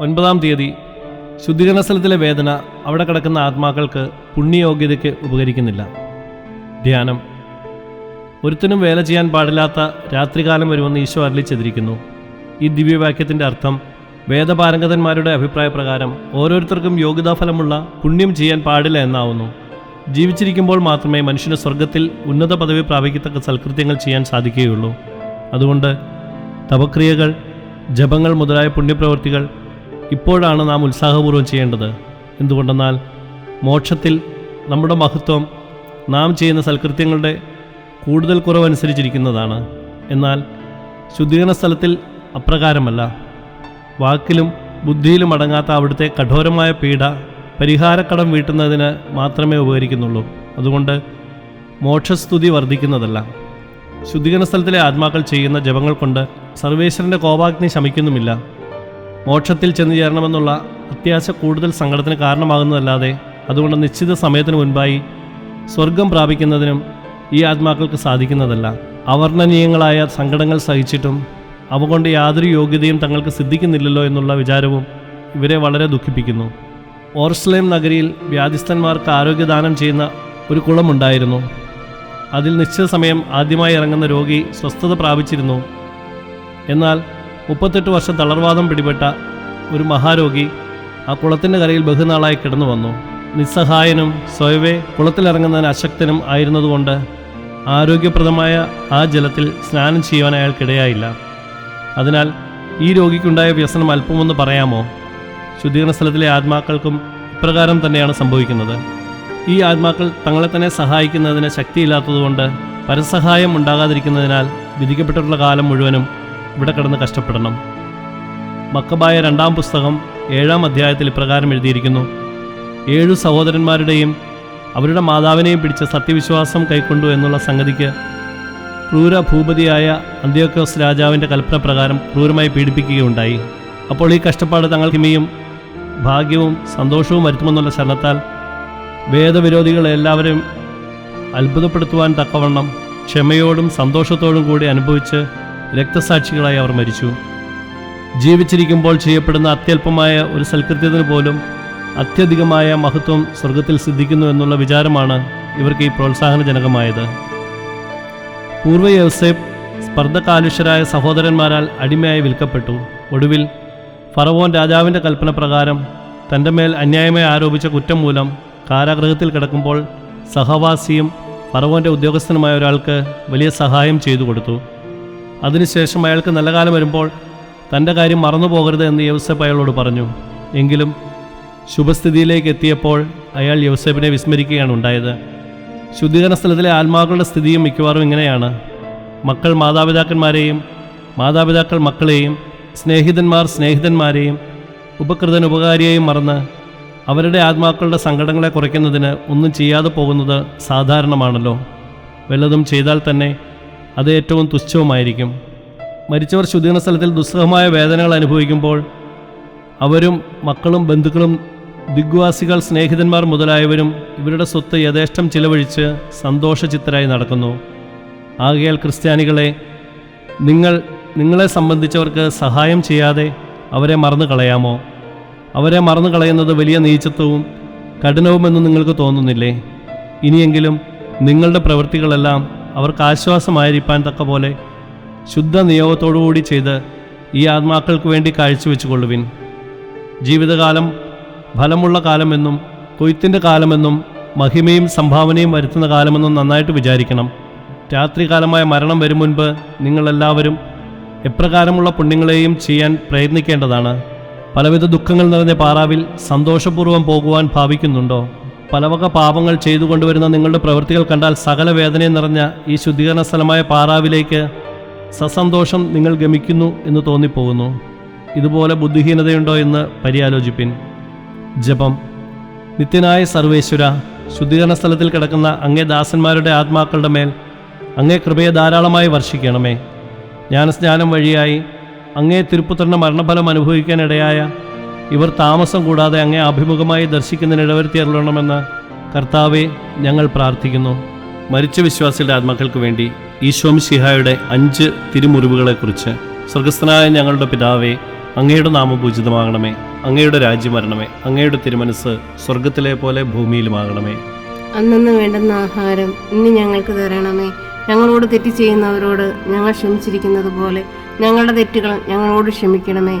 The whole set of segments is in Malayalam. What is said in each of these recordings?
ഒൻപതാം തീയതി ശുദ്ധീകരണ സ്ഥലത്തിലെ വേദന അവിടെ കിടക്കുന്ന ആത്മാക്കൾക്ക് പുണ്യയോഗ്യതയ്ക്ക് ഉപകരിക്കുന്നില്ല. ധ്യാനം. ഒരുത്തനും വേല ചെയ്യാൻ പാടില്ലാത്ത രാത്രികാലം വരുമെന്ന് ഈശോ അരളിച്ചെതിരിക്കുന്നു ഈ ദിവ്യവാക്യത്തിന്റെ അർത്ഥം വേദപാരംഗതന്മാരുടെ അഭിപ്രായ പ്രകാരം ഓരോരുത്തർക്കും യോഗ്യതാഫലമുള്ള പുണ്യം ചെയ്യാൻ പാടില്ല എന്നാവുന്നു. ജീവിച്ചിരിക്കുമ്പോൾ മാത്രമേ മനുഷ്യന് സ്വർഗത്തിൽ ഉന്നത പദവി പ്രാപിക്കത്തക്ക സൽകൃത്യങ്ങൾ ചെയ്യാൻ സാധിക്കുകയുള്ളൂ. അതുകൊണ്ട് തപക്രിയകൾ ജപങ്ങൾ മുതലായ പുണ്യപ്രവൃത്തികൾ ഇപ്പോഴാണ് നാം ഉത്സാഹപൂർവം ചെയ്യേണ്ടത്. എന്തുകൊണ്ടെന്നാൽ മോക്ഷത്തിൽ നമ്മുടെ മഹത്വം നാം ചെയ്യുന്ന സൽകൃത്യങ്ങളുടെ കൂടുതൽ കുറവനുസരിച്ചിരിക്കുന്നതാണ്. എന്നാൽ ശുദ്ധീകരണ സ്ഥലത്തിൽ അപ്രകാരമല്ല. വാക്കിലും ബുദ്ധിയിലും അടങ്ങാത്ത അവിടുത്തെ കഠോരമായ പീഡ പരിഹാരക്കടം വീട്ടുന്നതിന് മാത്രമേ ഉപകരിക്കുന്നുള്ളൂ. അതുകൊണ്ട് മോക്ഷസ്തുതി വർദ്ധിക്കുന്നതല്ല. ശുദ്ധീകരണ സ്ഥലത്തിലെ ആത്മാക്കൾ ചെയ്യുന്ന ജപങ്ങൾ കൊണ്ട് സർവേശ്വരന്റെ കോപാഗ്നി ശമിക്കുന്നുമില്ല. മോക്ഷത്തിൽ ചെന്ന് ചേരണമെന്നുള്ള അത്യാശ കൂടുതൽ സങ്കടത്തിന് കാരണമാകുന്നതല്ലാതെ അതുകൊണ്ട് നിശ്ചിത സമയത്തിന് മുൻപായി സ്വർഗം പ്രാപിക്കുന്നതിനും ഈ ആത്മാക്കൾക്ക് സാധിക്കുന്നതല്ല. അവർണനീയങ്ങളായ സങ്കടങ്ങൾ സഹിച്ചിട്ടും അവ കൊണ്ട് യാതൊരു യോഗ്യതയും തങ്ങൾക്ക് സിദ്ധിക്കുന്നില്ലല്ലോ എന്നുള്ള വിചാരവും ഇവരെ വളരെ ദുഃഖിപ്പിക്കുന്നു. ഓർസ്ലേം നഗരിയിൽ വ്യാധിസ്ഥന്മാർക്ക് ആരോഗ്യദാനം ചെയ്യുന്ന ഒരു കുളമുണ്ടായിരുന്നു. അതിൽ നിശ്ചിത സമയം ആദ്യമായി ഇറങ്ങുന്ന രോഗി സ്വസ്ഥത പ്രാപിച്ചിരുന്നു. എന്നാൽ മുപ്പത്തെട്ട് വർഷം തളർവാദം പിടിപെട്ട ഒരു മഹാരോഗി ആ കുളത്തിന്റെ കരയിൽ ബഹുനാളായി കിടന്നു വന്നു. നിസ്സഹായനും സ്വയവേ കുളത്തിലിറങ്ങുന്നതിന് അശക്തനും ആയിരുന്നതുകൊണ്ട് ആരോഗ്യപ്രദമായ ആ ജലത്തിൽ സ്നാനം ചെയ്യുവാൻ അയാൾക്കിടയായില്ല. അതിനാൽ ഈ രോഗിക്കുണ്ടായ വ്യസനം അല്പമൊന്ന് പറയാമോ? ശുദ്ധീകരണ സ്ഥലത്തിലെ ആത്മാക്കൾക്കും ഇപ്രകാരം തന്നെയാണ് സംഭവിക്കുന്നത്. ഈ ആത്മാക്കൾ തങ്ങളെ തന്നെ സഹായിക്കുന്നതിന് ശക്തിയില്ലാത്തതുകൊണ്ട് പരസഹായം ഉണ്ടാകാതിരിക്കുന്നതിനാൽ വിധിക്കപ്പെട്ടിട്ടുള്ള കാലം മുഴുവനും ഇവിടെ കിടന്ന് കഷ്ടപ്പെടണം. മക്കബായ രണ്ടാം പുസ്തകം ഏഴാം അധ്യായത്തിൽ ഇപ്രകാരം എഴുതിയിരിക്കുന്നു. ഏഴു സഹോദരന്മാരുടെയും അവരുടെ മാതാവിനെയും പിടിച്ച സത്യവിശ്വാസം കൈക്കൊണ്ടു എന്നുള്ള സംഗതിക്ക് ക്രൂര ഭൂപതിയായ അന്ത്യോക്കോസ് രാജാവിന്റെ കൽപ്പന പ്രകാരം ക്രൂരമായി പീഡിപ്പിക്കുകയുണ്ടായി. അപ്പോൾ ഈ കഷ്ടപ്പാട് തങ്ങൾക്കിമയും ഭാഗ്യവും സന്തോഷവും വരുത്തുമെന്നുള്ള ശരണത്താൽ വേദവിരോധികളെ എല്ലാവരും അത്ഭുതപ്പെടുത്തുവാൻ തക്കവണ്ണം ക്ഷമയോടും സന്തോഷത്തോടും കൂടി അനുഭവിച്ച് രക്തസാക്ഷികളായി അവർ മരിച്ചു. ജീവിച്ചിരിക്കുമ്പോൾ ചെയ്യപ്പെടുന്ന അത്യല്പമായ ഒരു സൽകൃത്യത്തിന് പോലും അത്യധികമായ മഹത്വം സ്വർഗത്തിൽ സിദ്ധിക്കുന്നു എന്നുള്ള വിചാരമാണ് ഇവർക്ക് ഈ പ്രോത്സാഹനജനകമായത്. പൂർവ യൗസേപ്പ് സ്പർദ്ധകാലുഷ്യരായ സഹോദരന്മാരാൽ അടിമയായി വിൽക്കപ്പെട്ടു. ഒടുവിൽ ഫറവോൻ രാജാവിന്റെ കൽപ്പന പ്രകാരം തന്റെ മേൽ അന്യായമായി ആരോപിച്ച കുറ്റം മൂലം കാരാഗ്രഹത്തിൽ കിടക്കുമ്പോൾ സഹവാസിയും ഫറവോന്റെ ഉദ്യോഗസ്ഥനുമായ ഒരാൾക്ക് വലിയ സഹായം ചെയ്തു കൊടുത്തു. അതിനുശേഷം അയാൾക്ക് നല്ല കാലം വരുമ്പോൾ തന്റെ കാര്യം മറന്നു പോകരുത് എന്ന് യൗസഫ് അയാളോട് പറഞ്ഞു. എങ്കിലും ശുഭസ്ഥിതിയിലേക്ക് എത്തിയപ്പോൾ അയാൾ യൗസഫിനെ വിസ്മരിക്കുകയാണ് ഉണ്ടായത്. ശുദ്ധീകരണ സ്ഥലത്തിലെ ആത്മാക്കളുടെ സ്ഥിതിയും മിക്കവാറും ഇങ്ങനെയാണ്. മക്കൾ മാതാപിതാക്കന്മാരെയും മാതാപിതാക്കൾ മക്കളെയും സ്നേഹിതന്മാർ സ്നേഹിതന്മാരെയും ഉപകൃതൻ ഉപകാരിയെയും മറന്ന് അവരുടെ ആത്മാക്കളുടെ സങ്കടങ്ങളെ കുറയ്ക്കുന്നതിന് ഒന്നും ചെയ്യാതെ പോകുന്നത് സാധാരണമാണല്ലോ. വല്ലതും ചെയ്താൽ തന്നെ അത് ഏറ്റവും തുച്ഛവുമായിരിക്കും. മരിച്ചവർ ശുദ്ധീകരണ സ്ഥലത്തിൽ ദുസ്സഹമായ വേദനകൾ അനുഭവിക്കുമ്പോൾ അവരും മക്കളും ബന്ധുക്കളും ദിഗ്വാസികൾ സ്നേഹിതന്മാർ മുതലായവരും ഇവരുടെ സ്വത്ത് യഥേഷ്ടം ചിലവഴിച്ച് സന്തോഷചിത്തരായി നടക്കുന്നു. ആകയാൽ ക്രിസ്ത്യാനികളെ നിങ്ങൾ നിങ്ങളെ സംബന്ധിച്ചവർക്ക് സഹായം ചെയ്യാതെ അവരെ മറന്നു കളയാമോ? അവരെ മറന്നു കളയുന്നത് വലിയ നീചത്വവും കഠിനവുമെന്ന് നിങ്ങൾക്ക് തോന്നുന്നില്ലേ? ഇനിയെങ്കിലും നിങ്ങളുടെ പ്രവൃത്തികളെല്ലാം അവർക്ക് ആശ്വാസമായിരിക്കാൻ തക്ക പോലെ ശുദ്ധ നിയോഗത്തോടുകൂടി ചെയ്ത് ഈ ആത്മാക്കൾക്ക് വേണ്ടി കാഴ്ചവെച്ചു കൊള്ളുവിൻ ജീവിതകാലം ഫലമുള്ള കാലമെന്നും കൊയ്ത്തിന്റെ കാലമെന്നും മഹിമയും സംഭാവനയും വരുത്തുന്ന കാലമെന്നും നന്നായിട്ട് വിചാരിക്കണം. രാത്രികാലമായ മരണം വരും മുൻപ് നിങ്ങളെല്ലാവരും എപ്രകാരമുള്ള പുണ്യങ്ങളെയും ചെയ്യാൻ പ്രയത്നിക്കേണ്ടതാണ്. പലവിധ ദുഃഖങ്ങൾ നിറഞ്ഞ പാറാവിൽ സന്തോഷപൂർവം പോകുവാൻ ഭാവിക്കുന്നുണ്ടോ? പലവക പാപങ്ങൾ ചെയ്തു കൊണ്ടുവരുന്ന നിങ്ങളുടെ പ്രവൃത്തികൾ കണ്ടാൽ സകല വേദനയും നിറഞ്ഞ ഈ ശുദ്ധീകരണ സ്ഥലമായ പാറാവിലേക്ക് സസന്തോഷം നിങ്ങൾ ഗമിക്കുന്നു എന്ന് തോന്നിപ്പോകുന്നു. ഇതുപോലെ ബുദ്ധിഹീനതയുണ്ടോ എന്ന് പരിയാലോചിപ്പിൻ. ജപം. നിത്യനായ സർവേശ്വര ശുദ്ധീകരണ സ്ഥലത്തിൽ കിടക്കുന്ന അങ്ങേ ദാസന്മാരുടെ ആത്മാക്കളുടെ മേൽ അങ്ങേ കൃപയെ ധാരാളമായി വർഷിക്കണമേ. ജ്ഞാനസ്നാനം വഴിയായി അങ്ങേ തിരുപ്പുത്രന്റെ മരണഫലം അനുഭവിക്കാനിടയായ ഇവർ താമസം കൂടാതെ അങ്ങേ അഭിമുഖമായി ദർശിക്കുന്നതിന് ഇടവരുത്തിയറിയണമെന്ന് കർത്താവെ ഞങ്ങൾ പ്രാർത്ഥിക്കുന്നു. മരിച്ച വിശ്വാസികളുടെ ആത്മാക്കൾക്ക് വേണ്ടി ഈശോം ശിഹായുടെ അഞ്ച് തിരുമുറിവുകളെക്കുറിച്ച് സ്വർഗസ്ഥനായ ഞങ്ങളുടെ പിതാവെ അങ്ങയുടെ നാമപൂജിതമാകണമേ അങ്ങയുടെ രാജ്യം വരണമേ. അങ്ങയുടെ തിരുമനസ് സ്വർഗത്തിലെ പോലെ ഭൂമിയിലുമാകണമേ അന്നു വേണ്ടുന്ന ആഹാരം ഇന്ന് ഞങ്ങൾക്ക് തരണമേ. ഞങ്ങളോട് തെറ്റ് ചെയ്യുന്നവരോട് ഞങ്ങൾ ക്ഷമിച്ചിരിക്കുന്നത് പോലെ ഞങ്ങളുടെ തെറ്റുകൾ ഞങ്ങളോട് ക്ഷമിക്കണമേ.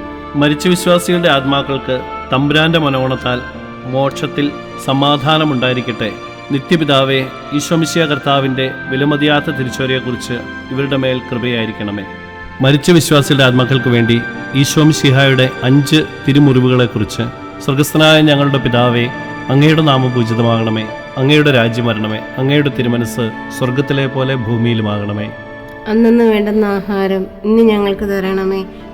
മരിച്ച വിശ്വാസികളുടെ ആത്മാക്കൾക്ക് തമ്പുരാന്റെ മനോണത്താൽ മോക്ഷത്തിൽ സമാധാനമുണ്ടായിരിക്കട്ടെ. നിത്യപിതാവെ ഈശ്വമിശിയ കർത്താവിന്റെ വിലമതിയാത്ത തിരിച്ചുവരെയെക്കുറിച്ച് ഇവരുടെ മേൽ കൃപയായിരിക്കണമേ. മരിച്ച വിശ്വാസികളുടെ ആത്മാക്കൾക്ക് വേണ്ടി ഈശോമിശിഹായുടെ അഞ്ച് തിരുമുറിവുകളെക്കുറിച്ച് സ്വർഗസ്ഥനായ ഞങ്ങളുടെ പിതാവേ അങ്ങയുടെ നാമം പൂജിതമാകണമേ. അങ്ങയുടെ രാജ്യം വരണമേ. അങ്ങയുടെ തിരുമനസ് സ്വർഗത്തിലെ പോലെ ഭൂമിയിലുമാകണമേ. അന്നു വേണ്ടുന്ന ആഹാരം ഇന്ന് ഞങ്ങൾക്ക് തരണമേ.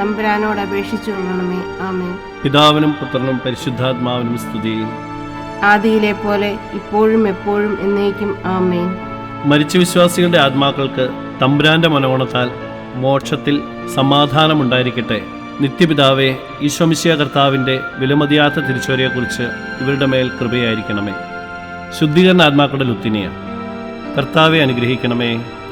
തമ്പുരാനോട് അപേക്ഷിച്ചു കൊള്ളണമേ. ആമേ പിതാവിനും പുത്രനും പരിശുദ്ധാത്മാവിനും സ്തുതി. ആദിയിലെ പോലെ ഇപ്പോഴും എപ്പോഴും എന്നേക്കും ആമേ മരിച്ച വിശ്വാസികളുടെ ആത്മാക്കൾക്ക് തമ്പുരാന്റെ മനോണത്താൽ മോക്ഷത്തിൽ സമാധാനമുണ്ടായിരിക്കട്ടെ. നിത്യപിതാവെ ഈശ്വമിശിയ കർത്താവിന്റെ വിലമതിയാത്ത തിരിച്ചുവരെയെക്കുറിച്ച് ഇവരുടെ മേൽ കൃപയായിരിക്കണമേ. ശുദ്ധീകരണ ആത്മാക്കളുടെ ലുത്തിനിയ കർത്താവെ അനുഗ്രഹിക്കണമേ.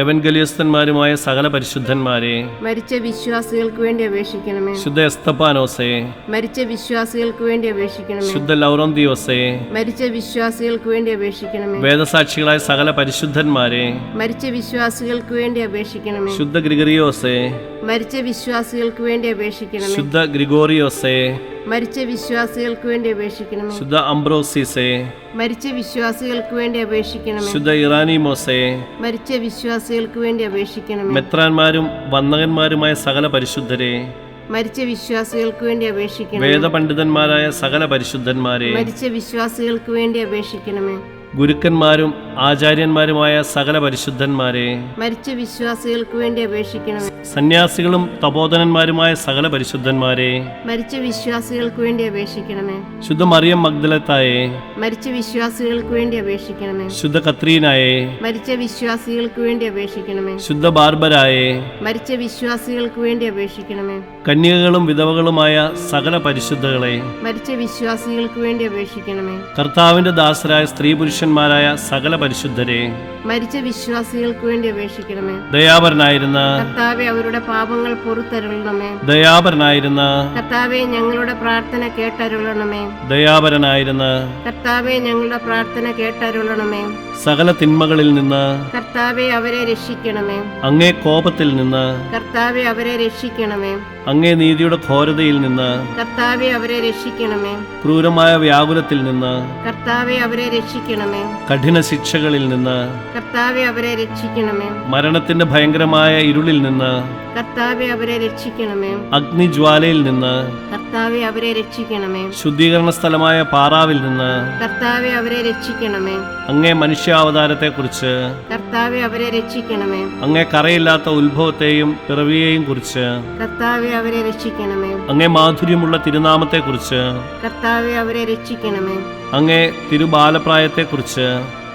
എവൻഗലിയസ്തന്മാരുമായ സകല പരിശുദ്ധന്മാരെ മരിച്ച വിശ്വാസികൾക്ക് വേണ്ടി അപേക്ഷിക്കണമേ. ശുദ്ധ എസ്തപ്പാനോസേ മരിച്ച വിശ്വാസികൾക്ക് വേണ്ടി അപേക്ഷിക്കണമേ. ശുദ്ധ ലൗറോന്തിയോസേ മരിച്ച വിശ്വാസികൾക്ക് വേണ്ടി അപേക്ഷിക്കണമേ. വേദസാക്ഷികളായ സകല പരിശുദ്ധന്മാരെ മരിച്ച വിശ്വാസികൾക്ക് വേണ്ടി അപേക്ഷിക്കണമേ. ശുദ്ധ ഗ്രിഗറിയോസേ മരിച്ച വിശ്വാസികൾക്ക് വേണ്ടി അപേക്ഷിക്കണമേ. ശുദ്ധ ഗ്രിഗോറിയോസെ മരിച്ച വിശ്വാസികൾക്ക് വേണ്ടി അപേക്ഷിക്കണമേ. ശുദ്ധ അംബ്രോസിസെ മരിച്ച വിശ്വാസികൾക്ക് വേണ്ടി അപേക്ഷിക്കണമേ. ശുദ്ധ ഇറാനി മോസേ മരിച്ച വിശ്വാസികൾക്ക് വേണ്ടി അപേക്ഷിക്കണമേ. മെത്രാന്മാരും വന്ദകന്മാരുമായ സകല പരിശുദ്ധരെ മരിച്ച വിശ്വാസികൾക്ക് വേണ്ടി അപേക്ഷിക്കണമേ. വേദപണ്ഡിതന്മാരായ സകല പരിശുദ്ധന്മാരെ മരിച്ച വിശ്വാസികൾക്ക് വേണ്ടി അപേക്ഷിക്കണമേ. ഗുരുക്കന്മാരും ആചാര്യന്മാരുമായ സകല പരിശുദ്ധന്മാരെ മരിച്ച വിശ്വാസികൾക്ക് വേണ്ടി അപേക്ഷിക്കണമേ. സന്യാസികളും തപോധനന്മാരുമായ സകല പരിശുദ്ധന്മാരെ മരിച്ച വിശ്വാസികൾക്ക് വേണ്ടി അപേക്ഷിക്കണമേ. ശുദ്ധ മറിയം മഗ്ദലത്തായെ മരിച്ച വിശ്വാസികൾക്ക് വേണ്ടി അപേക്ഷിക്കണമേ. ശുദ്ധ കത്രീനായെ മരിച്ച വിശ്വാസികൾക്ക് വേണ്ടി അപേക്ഷിക്കണമേ. ശുദ്ധ ബാർബരായെ മരിച്ച വിശ്വാസികൾക്ക് വേണ്ടി അപേക്ഷിക്കണമേ. കന്യകകളും വിധവകളുമായ സകല പരിശുദ്ധകളെ മരിച്ച വിശ്വാസികൾക്ക് വേണ്ടി അപേക്ഷിക്കണമേ. കർത്താവിന്റെ ദാസരായ സ്ത്രീ പുരുഷന്മാരായ സകല പരിശുദ്ധരെ മരിച്ച വിശ്വാസികൾക്ക് വേണ്ടി അപേക്ഷിക്കണമേ. ദയാപരനായിരുന്ന കർത്താവെ അവരുടെ പാപങ്ങൾ പുറത്തരുളണമേ. ദയാപരനായിരുന്ന കർത്താവെ ഞങ്ങളുടെ പ്രാർത്ഥന കേട്ടരുളണമേ. ദയാപരനായിരുന്ന കർത്താവെ ഞങ്ങളുടെ പ്രാർത്ഥന കേട്ടരുളണമേ. സകല തിന്മകളിൽ നിന്ന് കർത്താവെ അവരെ രക്ഷിക്കണമേ. അങ്ങേ കോപത്തിൽ നിന്ന് കർത്താവെ അവരെ രക്ഷിക്കണമേ. അങ്ങേ നീതിയുടെ ഘോരതയിൽ നിന്ന് കർത്താവെ അവരെ രക്ഷിക്കണമേ. ക്രൂരമായ വ്യാകുലത്തിൽ നിന്ന് കർത്താവെ അവരെ രക്ഷിക്കണമേ. കഠിന ശിക്ഷകളിൽ നിന്ന് കർത്താവെ അവരെ രക്ഷിക്കണമേ. മരണത്തിന്റെ ഭയങ്കരമായ ഇരുളിൽ നിന്ന് കർത്താവെ അവരെ രക്ഷിക്കണമേ. അഗ്നിജ്വാലയിൽ നിന്ന് കർത്താവെ അവരെ രക്ഷിക്കണമേ. ശുദ്ധീകരണ സ്ഥലമായ പാറാവിൽ നിന്ന് കർത്താവെ അവരെ രക്ഷിക്കണമേ. അങ്ങേ മനുഷ്യാവതാരത്തെക്കുറിച്ച് കർത്താവെ അവരെ രക്ഷിക്കണമേ. അങ്ങേ കറയില്ലാത്ത ഉത്ഭവത്തെയും പിറവിയെയും കുറിച്ച് കർത്താവെ അവരെ രക്ഷിക്കണമേ. അങ്ങേ മാധുര്യമുള്ള തിരുനാമത്തെക്കുറിച്ച് കർത്താവെ അവരെ രക്ഷിക്കണമേ. അങ്ങേ തിരുബാലപ്രായത്തെക്കുറിച്ച്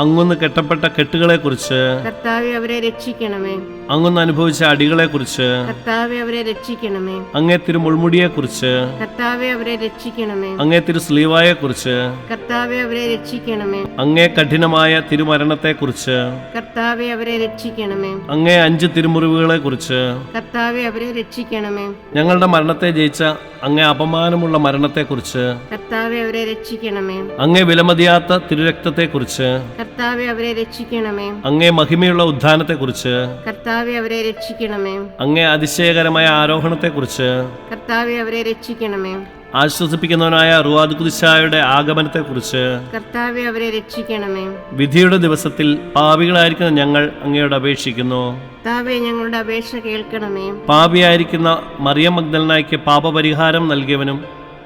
അങ്ങൊന്ന് കെട്ടപ്പെട്ട കെട്ടുകളെക്കുറിച്ച് കർത്താവെ അവരെ രക്ഷിക്കണമേ. അങ്ങൊന്ന് അനുഭവിച്ച അടികളെക്കുറിച്ച് കർത്താവെ അവരെ രക്ഷിക്കണമേ. അങ്ങേ കുറിച്ച് കർത്താവെ അവരെ രക്ഷിക്കണമേ. അങ്ങേ തിരു സ്ലീവായെക്കുറിച്ച് കർത്താവെ അവരെ രക്ഷിക്കണമേ. അങ്ങേ കഠിനമായ തിരുമരണത്തെക്കുറിച്ച് കർത്താവെ അവരെ രക്ഷിക്കണമേ. അങ്ങേ അഞ്ച് തിരുമുറിവുകളെക്കുറിച്ച് കർത്താവെ അവരെ രക്ഷിക്കണമേ. ഞങ്ങളുടെ മരണത്തെ ജയിച്ച അങ്ങേ അപമാനമുള്ള മരണത്തെക്കുറിച്ച് കർത്താവെ അവരെ രക്ഷിക്കണമേ. അങ്ങേ വിലമതിയാത്ത തിരുരക്തത്തെക്കുറിച്ച് കർത്താവെ അവരെ രക്ഷിക്കണമേ. അങ്ങേ മഹിമയുള്ള ഉദ്ധാനത്തെക്കുറിച്ച് കർത്താവെ അവരെ രക്ഷിക്കണമേ. അങ്ങേ അതിശയകരമായ ആരോഹണത്തെക്കുറിച്ച് കർത്താവെ അവരെ രക്ഷിക്കണമേ. ആശ്വസിപ്പിക്കുന്നവനായ റുവാദ് കുദിശായുടെ ആഗമനത്തെക്കുറിച്ച് കർത്താവെ അവരെ രക്ഷിക്കണമേ. വിധിയുടെ ദിവസത്തിൽ പാപികളായിരിക്കുന്ന ഞങ്ങൾ അങ്ങയോട് അപേക്ഷിക്കുന്നു. കർത്താവെ ഞങ്ങളുടെ അപേക്ഷ കേൾക്കണമേ. പാപിയായിരിക്കുന്ന മറിയം മഗ്ദലനായ്ക്ക് പാപപരിഹാരം നൽകിയവനും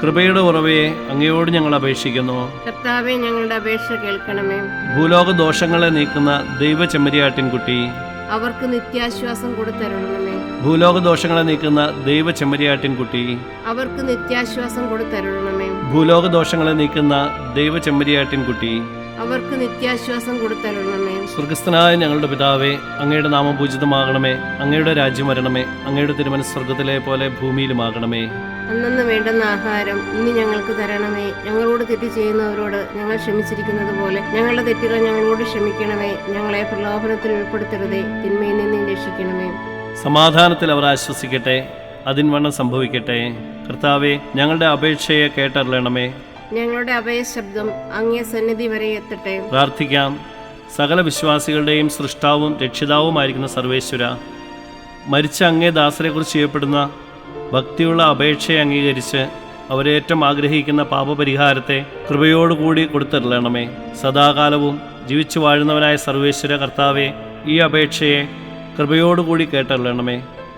കൃപയുടെ ഉറവയെ അങ്ങയോട് ഞങ്ങൾ അപേക്ഷിക്കുന്നു. കർത്താവെ ഞങ്ങളുടെ അപേക്ഷ കേൾക്കണമേ. ഭൂലോക ദോഷങ്ങളെ നീക്കുന്ന ദൈവ ചെമ്മരിയാട്ടിൻകുട്ടി അവർക്ക് നിത്യാശ്വാസം കൊടുത്തരുളണമേ ഭൂലോക ദോഷങ്ങളെ നീക്കുന്ന ദൈവ ചെമ്മരിയാട്ടിൻകുട്ടി അവർക്ക് നിത്യാശ്വാസം കൊടുത്തരുളണമേ ഭൂലോക ദോഷങ്ങളെ നീക്കുന്ന ദൈവ ചെമ്മരിയാട്ടിൻകുട്ടി അവർക്ക് നിത്യാശ്വാസം കൊടുത്തരുളണമേ സ്വർഗസ്ഥനായ ഞങ്ങളുടെ പിതാവേ അങ്ങയുടെ നാമം പൂജിതമാകണമേ. അങ്ങയുടെ രാജ്യം വരണമേ. അങ്ങയുടെ തിരുമനസ് സ്വർഗത്തിലെ പോലെ ഭൂമിയിലുമാകണമേ. അന്നു വേണ്ടുന്ന ആഹാരം ഇന്ന് ഞങ്ങൾക്ക് തരണമേ. ഞങ്ങളോട് തെറ്റ് ചെയ്യുന്നവരോട് ഞങ്ങൾ ക്ഷമിച്ചിരിക്കുന്നത് പോലെ ഞങ്ങളുടെ തെറ്റുകൾ ഞങ്ങളോട് ക്ഷമിക്കണമേ. ഞങ്ങളെ പ്രലോഭനത്തിൽ ഉൾപ്പെടുത്തരുതേ. തിന്മയിൽ നിന്ന് രക്ഷിക്കണമേ. സമാധാനത്തിൽ അവർ ആശ്വസിക്കട്ടെ. അതിൻവണ്ണം സംഭവിക്കട്ടെ. കർത്താവെ ഞങ്ങളുടെ അപേക്ഷയെ കേട്ടറിയണമേ. ഞങ്ങളുടെ അഭയശബ്ദം അങ്ങേ സന്നിധി വരെ എത്തട്ടെ. പ്രാർത്ഥിക്കാം. സകല വിശ്വാസികളുടെയും സൃഷ്ടാവും രക്ഷിതാവുമായിരിക്കുന്ന സർവേശ്വര മരിച്ച അങ്ങേ ദാസരെക്കുറിച്ച് ചെയ്യപ്പെടുന്ന ഭക്തിയുള്ള അപേക്ഷയെ അംഗീകരിച്ച് അവരേറ്റം ആഗ്രഹിക്കുന്ന പാപപരിഹാരത്തെ കൃപയോടുകൂടി കൊടുത്തരുളണമേ സദാകാലവും ജീവിച്ചു വാഴുന്നവനായ സർവേശ്വര കർത്താവെ ഈ അപേക്ഷയെ കൃപയോടുകൂടി കേട്ടറിയണമേ.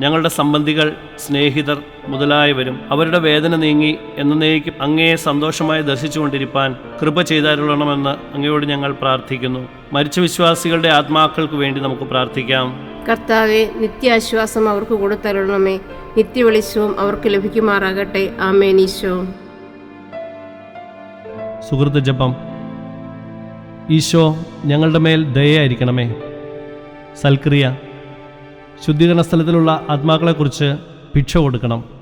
ഞങ്ങളുടെ സംബന്ധികൾ സ്നേഹിതർ മുതലായവരും അവരുടെ വേദന നീങ്ങി എന്നേക്കും അങ്ങയെ സന്തോഷമായി ദർശിച്ചുകൊണ്ടിരിപ്പാൻ കൃപ ചെയ്തരുളണമെന്ന് അങ്ങയോട് ഞങ്ങൾ പ്രാർത്ഥിക്കുന്നു. മരിച്ച വിശ്വാസികളുടെ ആത്മാക്കൾക്ക് വേണ്ടി നമുക്ക് പ്രാർത്ഥിക്കാം. കർത്താവെ നിത്യാശ്വാസം അവർക്ക് കൊടുത്തരുളണമേ. നിത്യവെളിച്ചവും അവർക്ക് ലഭിക്കുമാറാകട്ടെ. ആമേനീശോ സുഹൃത്ത് ജപം. ഈശോ ഞങ്ങളുടെ മേൽ ദയായിരിക്കണമേ സൽക്രിയ. ശുദ്ധീകരണ സ്ഥലത്തിലുള്ള ആത്മാക്കളെക്കുറിച്ച് ഭിക്ഷ കൊടുക്കണം.